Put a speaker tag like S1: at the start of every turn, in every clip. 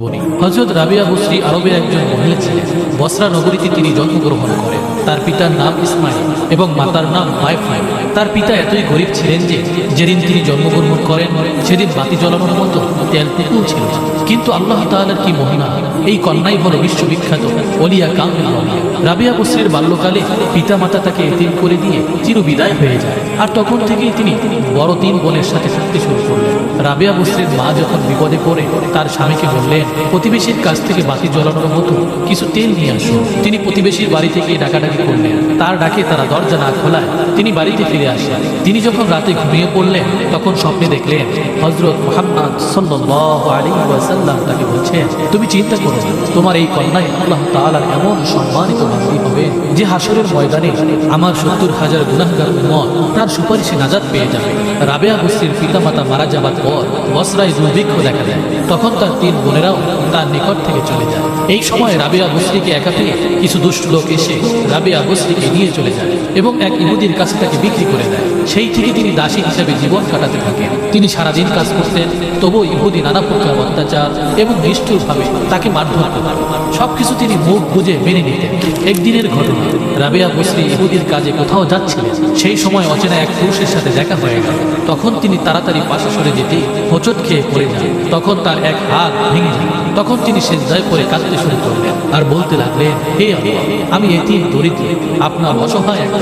S1: হজরত রাবিয়া আরবের একজন মহিলা ছিলেন। বসরা নগরীতে তিনি জন্মগ্রহণ করেন। তার পিতার নাম ইসমাইল এবং মাতার নাম ওয়াইফাই তার পিতা এতই গরিব ছিলেন যে, যেদিন তিনি জন্মগ্রহণ করেন, সেদিন বাতি জ্বলানোর মতো তেলটুকুও ছিল। কিন্তু আল্লাহ তাআলার কি মহিমা? এই কন্যাই হল বিশ্ববিখ্যাত অলিয়া কামিল রবিয়া বসরির বাল্যকালে পিতা মাতা তাকে এতিম করে দিয়ে চিরবিদায় হয়ে যায়। আর তখন থেকেই তিনি বড় তিন বোনের সাথে থাকতে শুরু করলেন। রাবিয়া বসরির মা যখন বিপদে পড়ে, তার স্বামীকে বললেন, প্রতিবেশীর কাছ থেকে বাতি জ্বলানোর মতো কিছু তেল নিয়ে আসুন তিনি প্রতিবেশীর বাড়ি থেকে ডাকাডাকি করলেন। তার ডাকে তারা দরজা না খোলায় তিনি বাড়িতে ফিরে আসেন তিনি যখন রাতে ঘুমিয়ে পড়লেন, তখন স্বপ্নে দেখলেন হজরত মোহাম্মদ ওয়াসাল্লাম তাকে বলছেন, তুমি চিন্তা করো তোমার এই কন্যাই আল্লাহ তাআলার এমন সম্মানিত বান্দি হবে যে হাসরের ময়দানে আমার সত্তর হাজার গুনাহগার মত তার সুপারিশে নাজাদ পেয়ে যাবে। রাবেয়া বস্তির পিতামাতা মারা যাবার পর বসরায় দুর্ভিক্ষ দেখা দেয়। তখন তার তিন বোনেরাও তার নিকট থেকে চলে যায়। এই সময় রাবেয়া বস্তিকে একা পেয়ে কিছু দুষ্ট লোক এসে রাবেয়া বস্তিকে নিয়ে চলে যায় এবং এক ইহুদির কাছে তাকে বিক্রি করে দেয়। সেই থেকে তিনি দাসী হিসেবে জীবন কাটাতে থাকেন। তিনি সারাদিন কাজ করতেন, তবুও ইহুদি নানা প্রকার অত্যাচার এবং নিষ্ঠুরভাবে তাকে মারধর করতেন। সবকিছু তিনি মুখ বুঝে মেনে নিতেন। একদিনের ঘটনা, রাবেয়া বসরি ইহুদির কাজে কোথাও যাচ্ছিলেন, সেই সময় অচেনা এক পুরুষের সাথে দেখা হয়ে গেল। তখন তিনি তাড়াতাড়ি পাশে সরে যেতে হোঁচট খেয়ে পড়ে যান। তখন তার এক হাত ভেঙে যায়। তখন তিনি সেজদায় পরে কাঁদতে শুরু করলেন আর বলতে লাগলেন, হে আমি এটি দরিদ্র, আপনার অসহায় এক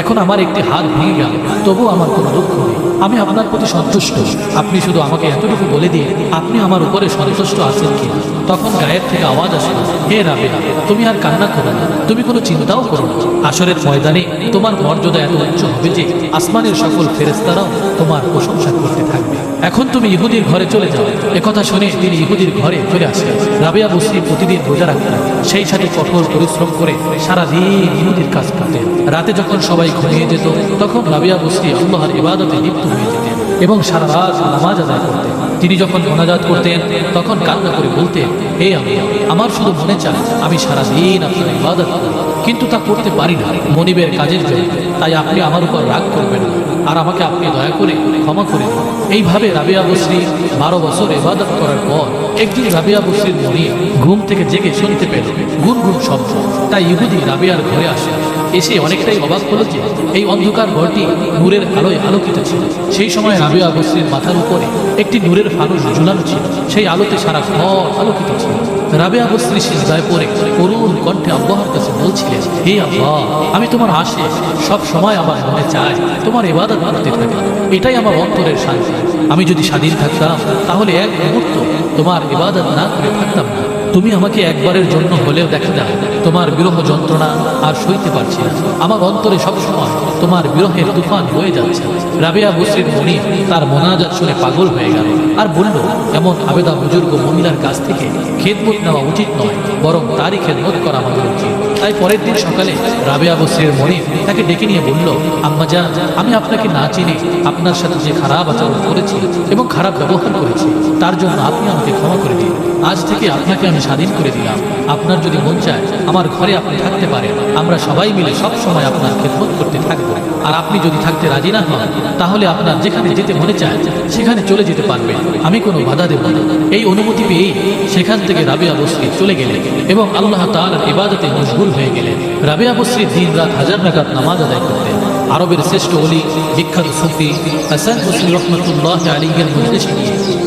S1: এখন আমার একটি হাত ভেঙে গেল। তবু আমার কোনো দুঃখ নেই। আমি আপনার প্রতি সন্তুষ্ট। আপনি শুধু আমাকে এতটুকু বলে দিয়ে আপনি আমার উপরে সন্তুষ্ট আছেন কি তখন গায়ের থেকে আওয়াজ আসে, হে রাবে তুমি আর কান্না করো না। তুমি কোনো চিন্তাও করো না। আসরের ময়দানে তোমার মর্যাদা এত উচ্চ হবে যে আসমানের সকল ফেরেস্তারাও তোমার প্রশংসা করতে থাকবে। এখন তুমি ইহুদির ঘরে চলে যাও। একথা শুনে তিনি ইহুদির ঘরে চলে আসেন রাবিয়া বসরি প্রতিদিন রোজা রাখতেন। সেই সাথে কঠোর পরিশ্রম করে সারাদিন ইহুদির কাজ করতেন। রাতে যখন সবাই ঘুমিয়ে যেত, তখন রাবিয়া বসরি আল্লাহর ইবাদতে লিপ্ত হয়ে যেতেন এবং সারা রাত নামাজ আদায় করতেন। তিনি যখন মোনাজাত করতেন, তখন কান্না করে বলতেন, হে আমি, আমার শুধু মনে চায়, আমি সারাদিন আপনার ইবাদত করি। কিন্তু তা করতে পারি না। মনিবের কাজের জন্য। তাই আপনি আমার উপর রাগ করবেন আর আমাকে আপনি দয়া করে ক্ষমা করে এইভাবে রাবিয়া বসরি বারো বছর এবাদত করার পর একদিন রাবিয়া বসরির মনি ঘুম থেকে জেগে শুনতে পেল গুনগুন শব্দ। তাই ইহুদি রাবিয়ার ঘরে আসে। এসে অনেকটাই অবাক হলো যে এই অন্ধকার ঘরটি নূরের আলোয় আলোকিত ছিল। সেই সময় রাবিয়া বসরির মাথার উপরে একটি নূরের ফানুস ঝুলানো ছিল। সেই আলোতে সারা ঘর আলোকিত ছিল। রাবেয়া বস্ত্রী সিজদায় পড়ে করুণ কণ্ঠে আল্লাহর কাছে বলছিলেন, হে আল্লাহ, আমি তোমার আসে সব সময় আমার মনে চায় তোমার এবাদত করতে থাকি, এটাই আমার অন্তরের শান্তি আমি যদি স্বাধীন থাকতাম, তাহলে এক মুহূর্ত তোমার ইবাদত না করে থাকতাম না। তুমি আমাকে একবারের জন্য হলেও দেখা দাও তোমার বিরহ যন্ত্রণা আর সইতে পারছি আমার অন্তরে সবসময় তোমার বিরহের তুফান হয়ে যাচ্ছে। রাবিয়া বসরির মনি তার মোনাজাত শুনে পাগল হয়ে গেল আর বলল, এমন আবেদা বুজুর্গ মহিলার কাছ থেকে খেদমত নেওয়া উচিত নয়, বরং তারই খেদমত করা আমাদের উচিত। তাই পরের দিন সকালে রাবেয়া বসরির মনি তাকে ডেকে নিয়ে বলল, আম্মা যান আমি আপনাকে না চিনি আপনার সাথে যে খারাপ আচরণ করেছি এবং খারাপ ব্যবহার করেছি, তার জন্য আপনি আমাকে ক্ষমা করে দিন। আজ থেকে আপনাকে আমি স্বাধীন করে দিলাম। আপনার যদি মন চায়, আমার ঘরে আপনি থাকতে পারেন। আমরা সবাই মিলে সব সময় আপনার খেদমত করতে থাকব। আর আপনি যদি থাকতে রাজি না হন, তাহলে আপনার যেখানে যেতে মনে চায়, সেখানে চলে যেতে পারবেন আমি কোনো বাধা দেব না। এই অনুমতি পেয়েই সেখান থেকে রাবিয়া বসরি চলে গেলেন এবং আল্লাহ তাআলার ইবাদতে মশগুল হয়ে গেলেন। রাবিয়া বসরি দিন রাত হাজার নাগাদ নামাজ আদায় করতেন। আরবের শ্রেষ্ঠ অলি বিখ্যাত সুফি হাসান বসরি রহমতুল্লাহ আলীগের মজলিসে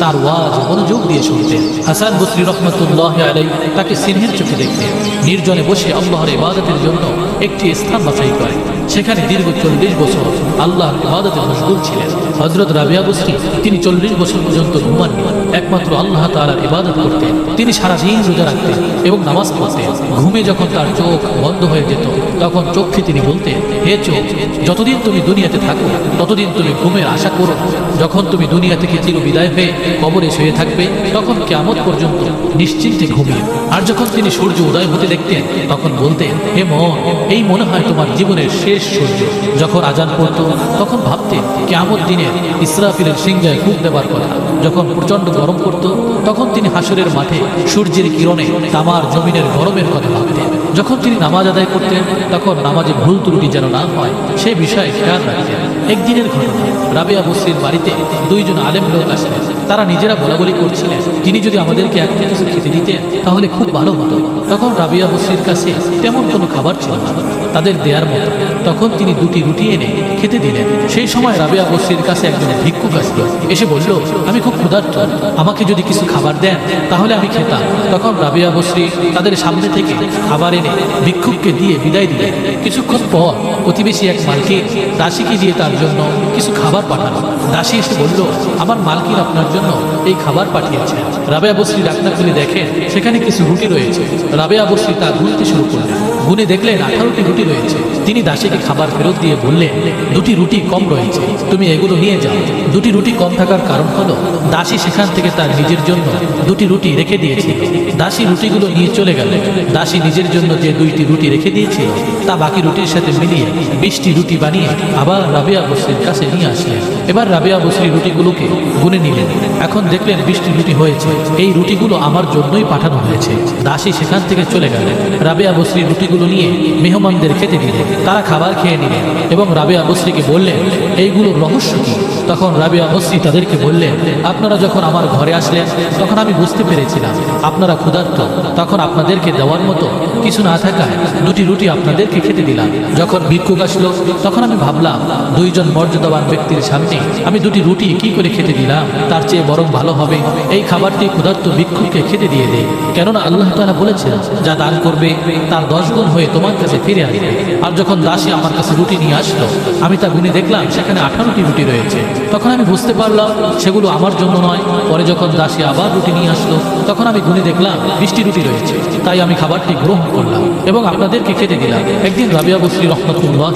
S1: তার ওয়াজ, মনোযোগ দিয়ে শুনতেন। হাসান বসরি রহমতুল্লাহ আলী তাকে সিনহের চোখে দেখতেন। নির্জনে বসে আল্লাহর ইবাদতের জন্য একটি স্থান বাছাই করেন। সেখানে দীর্ঘ চল্লিশ বছর আল্লাহর ইবাদতে মশগুল ছিলেন। হজরত রাবিয়া বসরি, তিনি চল্লিশ বছর পর্যন্ত ঘুমাননি একমাত্র আল্লাহ তাআলার ইবাদত করতেন। তিনি সারাদিন রোজা রাখতেন এবং নামাজ পড়তেন। ঘুমে যখন তার চোখ বন্ধ হয়ে যেত তখন চোখে তিনি বলতেন, হে চোখ, যতদিন তুমি দুনিয়াতে থাকো, ততদিন তুমি ঘুমের আশা করো। যখন তুমি দুনিয়া থেকে চির বিদায় হয়ে কবরে শুয়ে থাকবে, তখন কেমন পর্যন্ত নিশ্চিন্তে ঘুমিয়ে। আর যখন তিনি সূর্য উদয় হতে দেখতেন, তখন বলতেন, হে মন, এই মনে হয় তোমার জীবনের শেষ সূর্য। যখন আজান পড়তো, তখন ভাবতেন কেমন দিনে ইসরাফিলের সিংহায় ফুক দেবার কথা। যখন প্রচণ্ড গরম করত তখন তিনি হাসরের মাঠে সূর্যের কিরণে তামার জমিনের গরমের কথা ভাবতেন। যখন তিনি নামাজ আদায় করতেন, তখন নামাজে ভুল ত্রুটি যেন না হয়, সে বিষয়ে খেয়াল রাখতেন একদিনের ঘটনা, রাবেয়া বসরির বাড়িতে দুইজন আলেম লোক আসলেন। তারা নিজেরা বলাবলি করছিলেন, তিনি যদি আমাদেরকে এক খেতে দিতেন, তাহলে খুব ভালো হতো। তখন রাবিয়া বসির কাছে তেমন কোনো খাবার ছিল না। তাদের দেয়ার মতো। তখন তিনি দুটি রুটি এনে খেতে দিলেন। সেই সময় রাবিয়া বসরির কাছে একজন ভিক্ষুক আসলো। এসে বলল, আমি খুব ক্ষুধার্ত। আমাকে যদি কিছু খাবার দেন, তাহলে আমি খেতাম। তখন রাবিয়া বসরি তাদের সামনে থেকে খাবার এনে ভিক্ষুককে দিয়ে বিদায় দিলেন। কিছুক্ষণ পর প্রতিবেশী এক মালকিন দাসীকে দিয়ে তার জন্য কিছু খাবার পাঠানো দাসী এসে বলল, আমার মালকিন আপনার জন্য এই খাবার পাঠিয়েছে। রাবেয়া বসরি ডাক্তার খুলে দেখেন সেখানে কিছু রুটি রয়েছে। রাবেয়া বসরি তা গুনতে শুরু করলেন। গুনে দেখলেন আঠারোটি রুটি রয়েছে তিনি দাসীকে খাবার ফেরত দিয়ে বললেন, দুটি রুটি কম রয়েছে, তুমি এগুলো নিয়ে যাও। দুটি রুটি কম থাকার কারণ হলো, দাসী সেখান থেকে তার নিজের জন্য দুটি রুটি রেখে দিয়েছিল। দাসী রুটিগুলো নিয়ে চলে গেল। দাসী নিজের জন্য যে দুইটি রুটি রেখে দিয়েছিল, তা বাকি রুটির সাথে মিলিয়ে বিশটি রুটি বানিয়ে আবার রাবেয়া বসরির কাছে নিয়ে আসলেন। এবার রাবেয়া বসরি রুটিগুলোকে গুনে নিলেন। এখন দেখলেন বিশটি রুটি হয়েছে। এই রুটিগুলো আমার জন্যই পাঠানো হয়েছে। দাসী সেখান থেকে চলে গেলেন। রাবেয়া বসরি রুটিগুলো নিয়ে মেহমানদের খেতে দিলেন। তারা খাবার খেয়ে নিলেন এবং রাবেয়া বসরিকে বললেন এইগুলোর রহস্য কি? তখন রাবিয়া বসরি তাদেরকে বললেন আপনারা যখন আমার ঘরে আসলেন, তখন আমি বুঝতে পেরেছিলাম, আপনারা ক্ষুধার্ত, তখন আপনাদেরকে দেওয়ার মতো কিছু না থাকায় দুটি রুটি আপনাদেরকে খেতে দিলাম। যখন ভিক্ষুক আসলো, তখন আমি ভাবলাম, দুইজন মর্যাদাবান ব্যক্তির সামনে আমি দুটি রুটি কি করে খেতে দিলাম? তার চেয়ে বরং ভালো হবে, এই খাবারটি ক্ষুধার্ত ভিক্ষুককে খেতে দিয়ে দেয় কেননা আল্লাহ তালা বলেছেন, যা দান করবে, তার দশ গুণ হয়ে তোমার কাছে ফিরে আসবে। আর যখন দাসী আমার কাছে রুটি নিয়ে আসলো, আমি তা গুনে দেখলাম সেখানে আঠারোটি রুটি রয়েছে। তখন আমি বুঝতে পারলাম সেগুলো আমার জন্য নয়। পরে যখন দাসী আবার রুটি নিয়ে আসলো, তখন আমি গুনে দেখলাম বৃষ্টি রুটি রয়েছে। তাই আমি খাবারটি গ্রহণ করলাম এবং আপনাদেরকে খেতে দিলাম। একদিন রাবিয়া বসরি রহমতুল্লাহ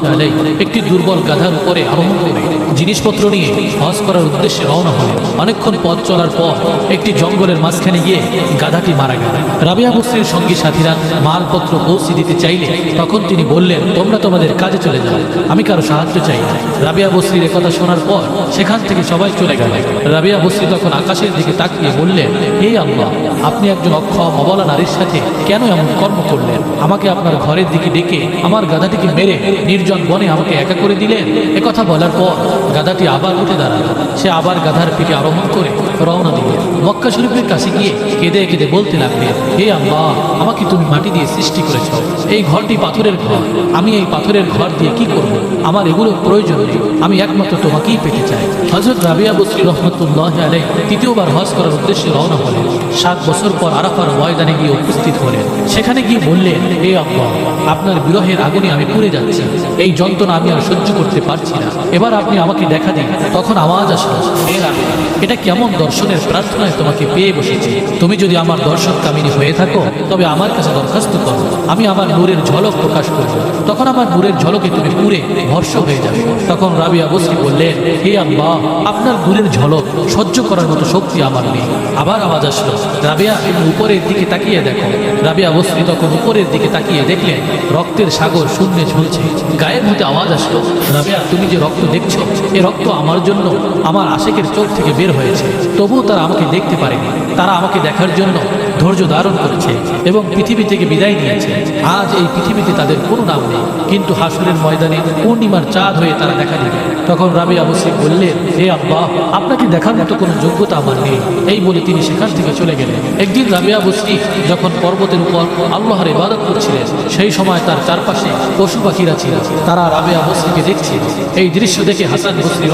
S1: একটি দুর্বল গাধার উপরে আরোহণ করে জিনিসপত্র নিয়ে হজ করার উদ্দেশ্যে রওনা হলেন। অনেকক্ষণ পথ চলার পর একটি জঙ্গলের মাঝখানে গিয়ে গাধাটি মারা গেল। রাবিয়া বসরির সঙ্গী সাথীরা মালপত্র পৌঁছে দিতে চাইলে তখন তিনি বললেন, তোমরা তোমাদের কাজে চলে যাও। আমি কারও সাহায্য চাই রাবিয়া বসরির কথা শোনার পর সেখান থেকে সবাই চলে গেল। রাবিয়া বসরি তখন আকাশের দিকে তাকিয়ে বললেন, হে আল্লাহ, আপনি একজন অক্ষম, অবলা নারীর সাথে কেন এমন কর্ম করলেন? আমাকে আপনার ঘরের দিকে ডেকে আমার গাধাটিকে মেরে নির্জন বনে আমাকে একা করে দিলেন? একথা বলার পর গাধাটি আবার উঠে দাঁড়াল। সে আবার গাধার পিঠে আরোহণ করে রওনা দিল মক্কা শরীফের কাছে গিয়ে কেঁদে কেঁদে বলতে লাগলেন হে আমাকে তুমি মাটি দিয়ে সৃষ্টি করেছ। এই ঘরটি পাথরের ঘর। আমি এই পাথরের ঘর দিয়ে কি করব? আমার এগুলো প্রয়োজন আমি একমাত্র তোমাকেই পেতে চাই। হজরত রাবিয়া বসরি রহমতুল্লাহ তৃতীয়বার হজ করার উদ্দেশ্যে রওনা হলেন। সাত বছর পর আরাফার ময়দানে গিয়ে উপস্থিত হলেন। সেখানে গিয়ে বললেন, হে আল্লাহ আপনার বিরহের আগুনে আমি পুড়ে যাচ্ছি। এই যন্ত্রণা আমি আর সহ্য করতে পারছি না। এবার আপনি আমাকে দেখা দিন, তখন আওয়াজ আসলো এটা কেমন দর্শনের প্রার্থনায় তোমাকে পেয়ে বসেছি। তুমি যদি আমার দর্শন কামিনী হয়ে থাকো, তবে আমার কাছে দরখাস্ত করো। আমি আমার নূরের ঝলক প্রকাশ করব। তখন আমার নূরের ঝলকে তুমি পুরে ভর্ষ হয়ে যাবে। তখন রাবিয়া বসরি বললেন, হে আল্লাহ আপনার নূরের ঝলক সহ্য করার মতো শক্তি আমার নেই। আবার আওয়াজ আসলো, রাবিয়া, তুমি উপরের দিকে তাকিয়ে দেখো। রাবিয়া বসরি তখন উপরের দিকে তাকিয়ে দেখলেন, রক্তের সাগর শূন্যে ঝুলছে। গায়ের মধ্যে আওয়াজ আসলো, রাবিয়া, তুমি যে রক্ত দেখছ? এ রক্ত আমার জন্য, আমার আশেকের চোখ থেকে বের হয়েছে। তবুও তারা আমাকে দেখতে পারেনি। তারা আমাকে দেখার জন্য ধৈর্য ধারণ করেছে এবং পৃথিবী থেকে বিদায় নিয়েছে। আজ এই পৃথিবীতে তাদের কোনো নাম নেই। কিন্তু হাসুরের ময়দানে পূর্ণিমার চাঁদ হয়ে তারা দেখা দিবে। তখন রাবি আবসিক বললেন, হে আব্বা, আপনাকে দেখার মতো কোনো যোগ্যতা আমার নেই। এই বলে তিনি সেখান থেকে চলে গেলেন। একদিন রাবিয়া বসরি যখন পর্বতের উপর আল্লাহর ইবাদত করছিলেন, সেই সময় তার চারপাশে পশু পাখিরা ছিল। তারা রাবিয়া বসরিকে দেখছিল। এই দৃশ্য দেখে হাসান বসরি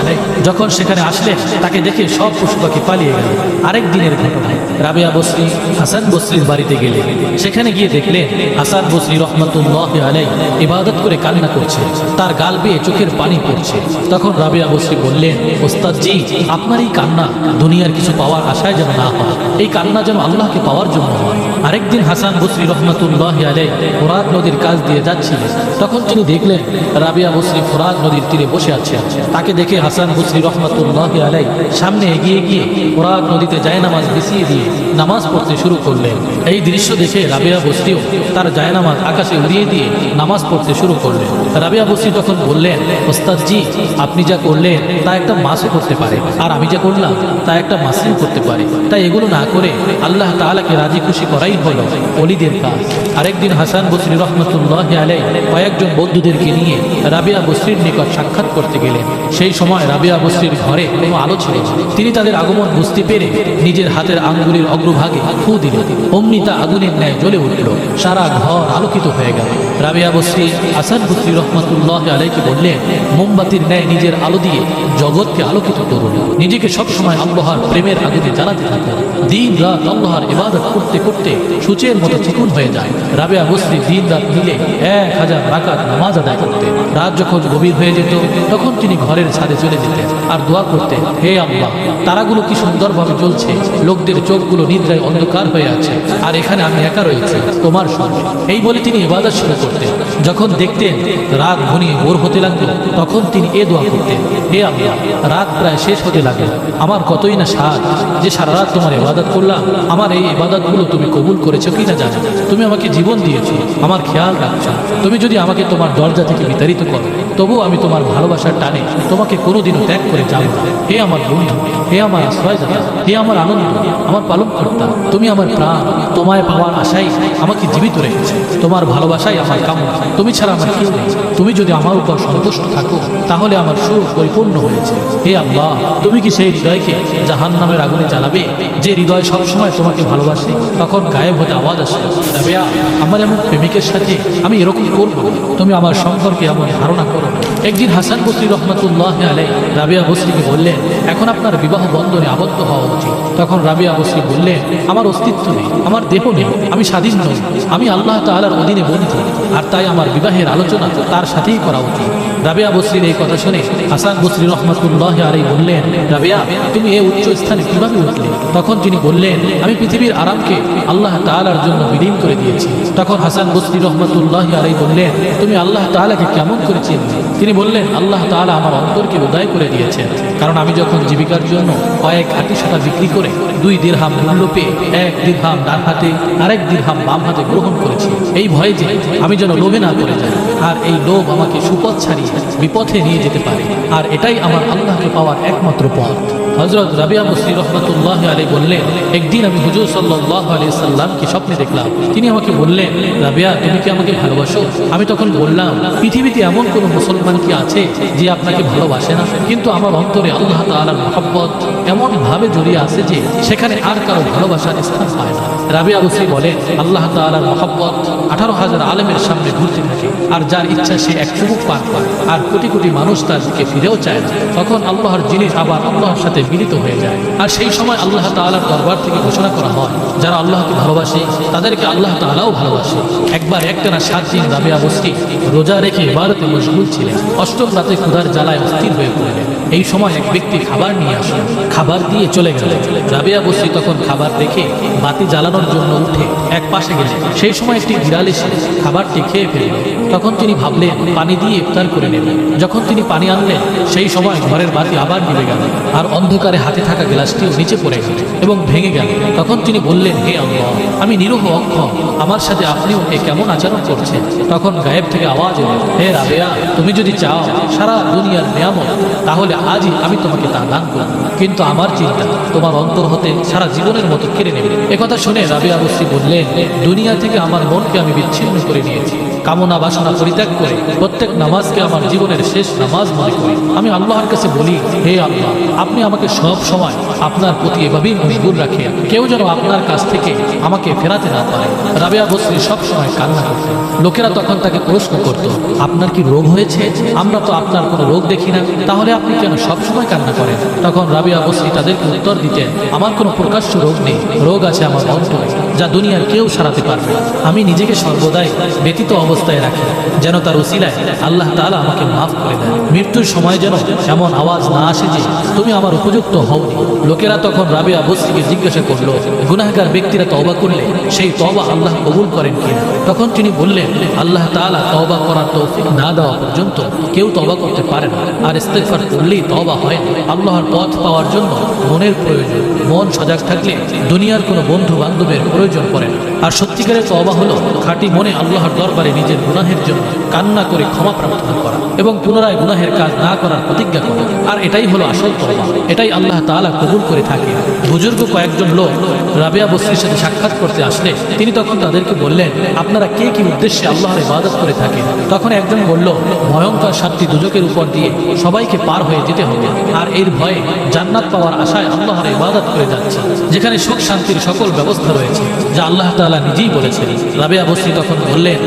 S1: আলাই যখন সেখানে আসলেন, তাকে দেখে সব পশু পাখি পালিয়ে গেল। আরেক দিনের ঘটনা রাবিয়া বসরি, হাসান বসরির বাড়িতে গেলেন সেখানে গিয়ে দেখলেন হাসান বসরি রহমতুল্লাহ আলাই ইবাদত করে কান্না করছে, তার গাল বেয়ে চোখের পানি পড়ছে। তখন রাবিয়া বসরি বললেন, ওস্তাদজি, আপনার এই কান্না দুনিয়ার কিছু পাওয়ার আশায় যেন না হয়। এই কান্না যেন আল্লাহকে পাওয়ার জন্য হয়। আরেকদিন হাসান বসরি রহমতুল্লাহ আলাই ফোরাত নদীর কাজ দিয়ে যাচ্ছিলেন। তখন তিনি দেখলেন রাবিয়া বসরি ফোরাত নদীর তীরে বসে আছে। তাকে দেখে হাসান বসরি রহমতুল্লাহ আলাই সামনে এগিয়ে গিয়ে ফোরাত নদীতে জায়নামাজ বিছিয়ে দিয়ে নামাজ পড়তে শুরু করলেন এই দৃশ্য দেখে রাবেয়া বস্তিও তার জায়নামাজ আকাশে উড়িয়ে দিয়ে নামাজ পড়তে শুরু করলেন রাবেয়া বস্তি তখন বললেন, ওস্তাদজি, আপনি যা করলেন তা একটা মাসও করতে পারে, আর আমি যা করলাম তা একটা মাসিও করতে পারে। তাই এগুলো না করে আল্লাহ তাআলাকে রাজি খুশি করাই হলো অলিদের কাজ। আরেকদিন হাসান বসরি রহমতুল্লাহ আলাই কয়েকজন বন্ধুদেরকে নিয়ে রাবিয়া বসরির নিকট সাক্ষাৎ করতে গেলেন। সেই সময় রাবিয়া বসরির ঘরে কোনো আলো ছিল তিনি তাদের আগমন বুঝতে পেরে নিজের হাতের আঙ্গুলের অগ্রভাগে ফু দিলেন অমনি তা আগুনের ন্যায় জ্বলে উঠল। সারা ঘর আলোকিত হয়ে গেল। রাবিয়া বসরি হাসান বসরি রহমতুল্লাহ আলাইকে বললেন, মোমবাতির ন্যায় নিজের আলো দিয়ে জগৎকে আলোকিত করুন। নিজেকে সবসময় আল্লাহর প্রেমের আগুনে জ্বালাতে থাকুন। দিন রাত আল্লাহর ইবাদত করতে করতে সূচের মতো চিকুন হয়ে যায়। রাবেয়া বসরি দিন রাত মিলে এক হাজার রাকাত নামাজ আদায় করতেন। রাত যখন গভীর হয়ে যেত, তখন তিনি ঘরের ছাদে চলে যেতেন আর দোয়া করতেন, হে আল্লাহ, তারাগুলো কি সুন্দরভাবে জ্বলছে? লোকদের চোখগুলো নিদ্রায় অন্ধকার হয়ে আছে। আর এখানে আমি একা রয়েছি, তোমার সঙ্গে। এই বলে তিনি ইবাদত শুরু করতেন। যখন দেখতেন রাত ঘনিয়ে ভোর হতে লাগল, তখন তিনি এ দোয়া করতেন, হে আল্লাহ, রাত প্রায় শেষ হতে লাগল। আমার কতই না সাজ যে সারা রাত তোমার ইবাদত করলাম। আমার এই ইবাদতগুলো তুমি কবুল করেছ কি না জানো। তুমি আমাকে জীবন দিয়েছ, আমার খেয়াল রাখছো। তুমি যদি আমাকে তোমার দরজা থেকে বিতাড়িত করো, তবুও আমি তোমার ভালোবাসার টানে তোমাকে কোনোদিনও ত্যাগ করে যাব হে আমার বন্ধু, হে আমার আশ্রয়দাতা, হে আমার আনন্দ, আমার পালন কর্তা, তুমি আমার প্রাণ, তোমায় পাওয়ার আশাই আমাকে জীবিত রেখেছে। তোমার ভালোবাসাই আমার কামনা, তুমি ছাড়া আমার কেউ নেই। তুমি যদি আমার উপর সন্তুষ্ট থাকো, তাহলে আমার সুখ পরিপূর্ণ হয়েছে। হে আল্লাহ, তুমি কি সেই হৃদয়কে জাহান নামের আগুনে জ্বালাবে, যে হৃদয় সবসময় তোমাকে ভালোবাসে, তখন গায়েব হতে আওয়াজ আসে? রাবেয়া, আমার এমন প্রেমিকের সাথে আমি এরকম করব তুমি আমার সম্পর্কে এমন ধারণা করো একদিন হাসান বসরি রহমতুল্লাহ আলাই রাবিয়া বসরিকে বললেন, এখন আপনার বিবাহ বন্ধনে আবদ্ধ হওয়া উচিত। তখন রাবিয়া বসরি বললেন আমার অস্তিত্ব নেই, আমার দেহ নেই, আমি স্বাধীন নই, আমি আল্লাহ তাআলার অধীনে বন্ধু আর তাই আমার বিবাহের আলোচনা তার সাথেই করা উচিত। রাবিয়া বসরির এই কথা শুনে হাসান বসরি রহমতুল্লাহ আলাই বললেন, রাবিয়া, তুমি এই উচ্চ স্থানে কীভাবে উঠলে? তখন তিনি বললেন, আমি পৃথিবীর আরামকে আল্লাহ তাআলার জন্য বিলীন করে দিয়েছি। তখন হাসান বসরি রহমতুল্লাহ আলাই বললেন, তুমি আল্লাহ তাআলাকে কেমন করে চিনবে তিনি বললেন, আল্লাহ তাআলা আমার অন্তরকে উদয় করে দিয়েছেন। কারণ আমি যখন জীবিকার জন্য কয়েক আটি সাটা বিক্রি করে দুই দীর্হাম মূল্য পেয়ে এক দীর্হাম ডান হাতে, আরেক দীর্হাম বাম হাতে গ্রহণ করেছি। এই ভয়ে যে আমি যেন লোভে না করে যাই, আর এই লোভ আমাকে সুপথ ছাড়িয়ে বিপথে নিয়ে যেতে পারে। আর এটাই আমার আল্লাহকে পাওয়ার একমাত্র পথ। হজরত রাবিয়া মুসরি রহমতুল্লাহ আলী বললেন, একদিন আমি হুজুর সাল্লাহ আলি সাল্লামকে স্বপ্নে দেখলাম। তিনি আমাকে বললেন, রাবিয়া, তুমি কি আমাকে ভালোবাসো? আমি তখন বললাম, পৃথিবীতে এমন কোনো মুসলমান কি আছে যে আপনাকে ভালোবাসে না? কিন্তু আমার অন্তরে আল্লাহ তাআলার মহব্বত এমন ভাবে জড়িয়ে আছে যে সেখানে আর কারও ভালোবাসার স্থান পায় না। রাবিয়া মুসরি বলেন আল্লাহ তাআলার মহব্বত আঠারো হাজার আলেমের সামনে ঘুরতে থাকে। আর যার ইচ্ছা, সে এক চুমুক পার পায় আর কোটি কোটি মানুষ তার দিকে ফিরেও চায় তখন আল্লাহর জিনিস আবার আল্লাহর সাথে মিলিত হয়ে যায়। আর সেই সময় আল্লাহ তাআলার দরবার থেকে ঘোষণা করা হয়, যারা আল্লাহকে ভালোবাসে, তাদেরকে আল্লাহ তাআলাও ভালোবাসে। একবার একটানা সাত দিন রাবিয়া বস্তি রোজা রেখে এবারতে মশগুল ছিলেন। অষ্টম রাতে ক্ষুধার জ্বালায় অস্থির হয়ে পড়লেন। এই সময় এক ব্যক্তি খাবার নিয়ে আসলেন খাবার দিয়ে চলে গেল। রাবিয়া বসি তখন খাবার দেখে বাতি জ্বালানোর জন্য উঠে এক পাশে গেলেন সেই সময় একটি বিড়াল এসে খাবারটি খেয়ে ফেলল। তখন তিনি ভাবলেন, পানি দিয়ে ইফতার করে নেবেন যখন তিনি পানি আনলেন, সেই সময় ঘরের বাতি আবার নিভে গেল আর অন্ধকারে হাতে থাকা গ্লাসটিও নিচে পড়ে গেল এবং ভেঙে গেল। তখন তিনি বললেন, হে আল্লাহ, আমি নিরহ অক্ষম। আমার সাথে আপনিও এ কেমন আচরণ করছেন? তখন গায়েব থেকে আওয়াজ এলো, হে রাবেয়া, তুমি যদি চাও, সারা দুনিয়ার নিয়ামত তাহলে আজই আমি তোমাকে তা দান করব। কিন্তু আমার চিন্তা তোমার অন্তর হতে সারা জীবনের মতো কেড়ে নেবে। একথা শুনে রাবিয়া বস্তি বললেন, দুনিয়া থেকে আমার মনকে আমি বিচ্ছিন্ন করে নিয়েছি। কামনা বাসনা পরিত্যাগ করে প্রত্যেক নামাজকে আমার জীবনের শেষ নামাজ মনে করি। আমি আল্লাহর কাছে বলি, হে আল্লাহ, আপনি আমাকে সব সময় আপনার প্রতি এভাবেই মজবুর রাখেন। কেউ যেন আপনার কাছ থেকে আমাকে ফেরাতে না পারে। রাবেয়া বসরি সব সময় কান্না করতেন লোকেরা তখন তাকে প্রশ্ন করত, আপনার কি রোগ হয়েছে? আমরা তো আপনার কোনো রোগ দেখি না। তাহলে আপনি কেন সব সময় কান্না করেন? তখন রাবিয়া বসরি তাদেরকে উত্তর দিতেন, আমার কোনো প্রকাশ্য রোগ নেই। রোগ আছে আমার অন্তরে, যা দুনিয়ার কেউ সারাতে পারবে। আমি নিজেকে সর্বদাই ব্যতীত অবস্থায় রাখি, যেন তার উসিলায় আল্লাহ তাআলা আমাকে মাফ করে দেন। মৃত্যুর সময় যেন এমন আওয়াজ না আসে যে, তুমি আমার উপযুক্ত হও লোকেরা তখন রাবিয়া বস্তিকে জিজ্ঞাসা করল, গুনাহগার ব্যক্তিরা তওবা করলে সেই তওবা আল্লাহ কবুল করেন কিনা? তখন তিনি বললেন, আল্লাহ তাআলা তওবা করার তৌফিক না দেওয়া পর্যন্ত কেউ তবা করতে পারে না। আর ইস্তেগফার করলেই তবা হয় আল্লাহর পথ পাওয়ার জন্য মনের প্রয়োজন। মন সজাগ থাকলে দুনিয়ার কোনো বন্ধু বান্ধবের প্রয়োজন পড়ে না। আর সত্যিকারের তবা হলো খাঁটি মনে আল্লাহর দরবারে নিজের গুনাহের জন্য কান্না করে ক্ষমা প্রার্থনা করা এবং পুনরায় গুনাহের কাজ না করার প্রতিজ্ঞা করা। আর এটাই হলো আসল তওবা। এটাই আল্লাহ তাআলা কবুল করে থাকে। বুজুর্গ কয়েকজন লোক রাবেয়া বস্তির সাথে সাক্ষাৎ করতে আসলে তিনি তখন তাদেরকে বললেন, আপনারা কে কি উদ্দেশ্যে আল্লাহর ইবাদত করে থাকেন? তখন একজন বলল, ভয়ঙ্কর সাতটি দুজকের উপর দিয়ে সবাইকে পার হয়ে যেতে হবে। আর এর ভয়ে জান্নাত পাওয়ার আশায় আল্লাহর ইবাদত করে যাচ্ছে। যেখানে সুখ শান্তির সকল ব্যবস্থা রয়েছে, যা আল্লাহ তাআলা নিজেই বলেছেন। রাবেয়া বস্তি তখন বললেন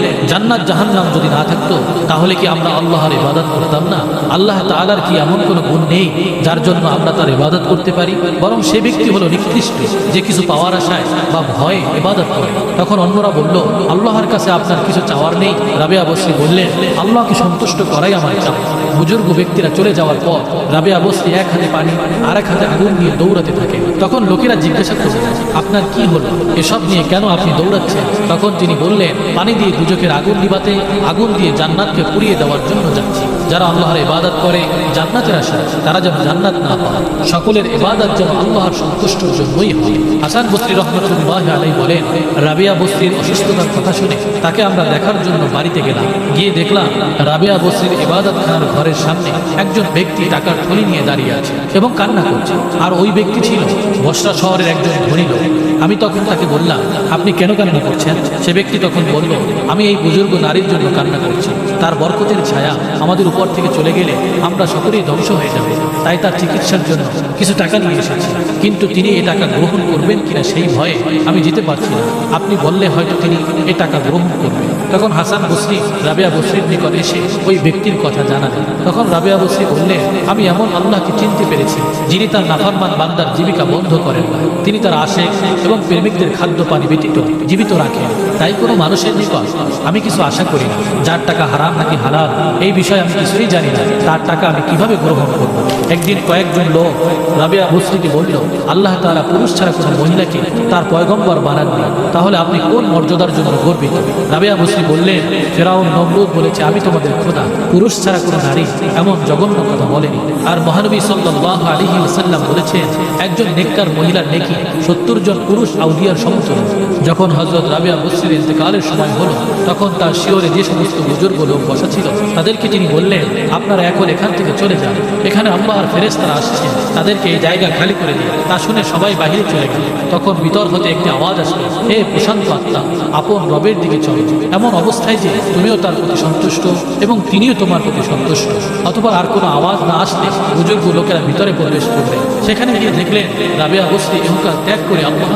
S1: জান্নাত জাহান্নাম যদি না থাকতো, তাহলে কি আমরা আল্লাহর ইবাদত করতাম না? আল্লাহ তাআলার কি এমন কোনো গুণ নেই যার জন্য আমরা তার ইবাদত করতে পারি? বরং সে ব্যক্তি হলো নিকৃষ্ট, যে কিছু পাওয়ার আশায় বা ভয়ে ইবাদত করে। তখন অন্যরা বলল, আল্লাহর কাছে আপনার কিছু চাওয়ার নেই। রাবেয়া বস্তি বললেন আল্লাহকে সন্তুষ্ট করাই আমার চাপ বুজুর্গ ব্যক্তিরা চলে যাওয়ার পর রাবেয়া বস্তি এক হাতে পানি আর এক হাতে আগুন নিয়ে দৌড়াতে থাকে। তখন লোকেরা জিজ্ঞাসা করলেন আপনার কি হলো? এসব নিয়ে কেন আপনি দৌড়াচ্ছেন? তখন তিনি বললেন, পানি দিয়ে দুজকের আগুন নিবাতে আগুন দিয়ে জান্নাতকে পুড়িয়ে দেওয়ার জন্য যাচ্ছি। যারা আল্লাহর ইবাদত করে, জান্নাতের আশা, তারা যেন জান্নাত না পায়। সকলের ইবাদত যেন আল্লাহর সন্তুষ্টর জন্যই হয়। হাসান বস্তি রহমতুল্লাহ আলাই বলেন, রাবিয়া বস্তির অসুস্থতার কথা শুনে তাকে আমরা দেখার জন্য বাড়িতে গেলাম। গিয়ে দেখলাম, রাবিয়া বস্তির ইবাদত খানার ঘরের সামনে একজন ব্যক্তি টাকার থলি নিয়ে দাঁড়িয়ে আছে এবং কান্না করছে। আর ওই ব্যক্তি ছিল বসরা শহরের একজন ধনী লোক। আমি তখন তাকে বললাম, আপনি কেন কান্না করছেন? সে ব্যক্তি তখন বলল, আমি এই বুজুর্গ নারীর জন্য কান্না করছি। তার বরকতের ছায়া আমাদের উপর থেকে চলে গেলে আমরা সকলেই ধ্বংস হয়ে যাব। তাই তার চিকিৎসার জন্য কিছু টাকা নিয়ে এসেছি। কিন্তু তিনি এই টাকা গ্রহণ করবেন কিনা সেই ভয়ে আমি যেতে পারছি না। আপনি বললে হয়তো তিনি এই টাকা গ্রহণ করবেন। তখন হাসান বসরি, রাবেয়া বসরির নিকট এসে ওই ব্যক্তির কথা জানালেন। তখন রাবেয়া বসরি বললেন, আমি এমন আল্লাহকে চিনতে পেরেছি, যিনি তার নাফরমান বান্দার জীবিকা বন্ধ করেন তিনি তার আশেক এবং প্রেমিকদের খাদ্য পানি ব্যতীত জীবিত রাখেন তাই কোনো মানুষের নিকট আমি কিছু আশা করি না। যার টাকা হারাম নাকি হালাল, এই বিষয়ে আমি কিছুই জানি না। তার টাকা আমি কীভাবে গ্রহণ করব? একদিন কয়েকজন লোক রাবিয়া বস্তিকে বলল, আল্লাহ তাআলা পুরুষ ছাড়া কোনো মহিলাকে তার পয়গম্বর বানাননি তাহলে আপনি কোন মর্যাদার জন্য গর্বিত? রাবিয়া বস্তি বললেন, ফেরাউন নমরুদ বলেছে, আমি তোমাদের খোদা, পুরুষ ছাড়া কোনো নারী এমন জঘন্য কথা বলেনি। আর মহানবী সাল্লাহ আলিহি ওসাল্লাম বলেছেন, একজন নেককার মহিলার নেকি সত্তর জন পুরুষ আউলিয়ার সমতুল যখন হজরত রাবিয়া বস্তির ইন্তেকালের সময় হলো, তখন তার শিওরে যে সমস্ত বুজুর্গ লোক বসা ছিল, তাদেরকে তিনি বললেন, আপনারা এখন এখান থেকে চলে যান। এখানে আল্লাহর ফেরেস্তারা আসছে। তাদেরকে এই জায়গা খালি করে দিন। তা শুনে সবাই বাহিরে চলে গেল। তখন ভিতর হতে একটি আওয়াজ আসলো, হে প্রশান্ত আত্মা, আপন রবের দিকে চলো। এমন অবস্থায় যে তুমিও তার প্রতি সন্তুষ্ট এবং তিনিও তোমার প্রতি সন্তুষ্ট। অথবা আর কোনো আওয়াজ না আসলে বুজুর্গ লোকেরা ভিতরে প্রবেশ করবে। সেখানে গিয়ে দেখলেন রাবিয়া বস্তি ইহুকা ত্যাগ করে আল্লাহ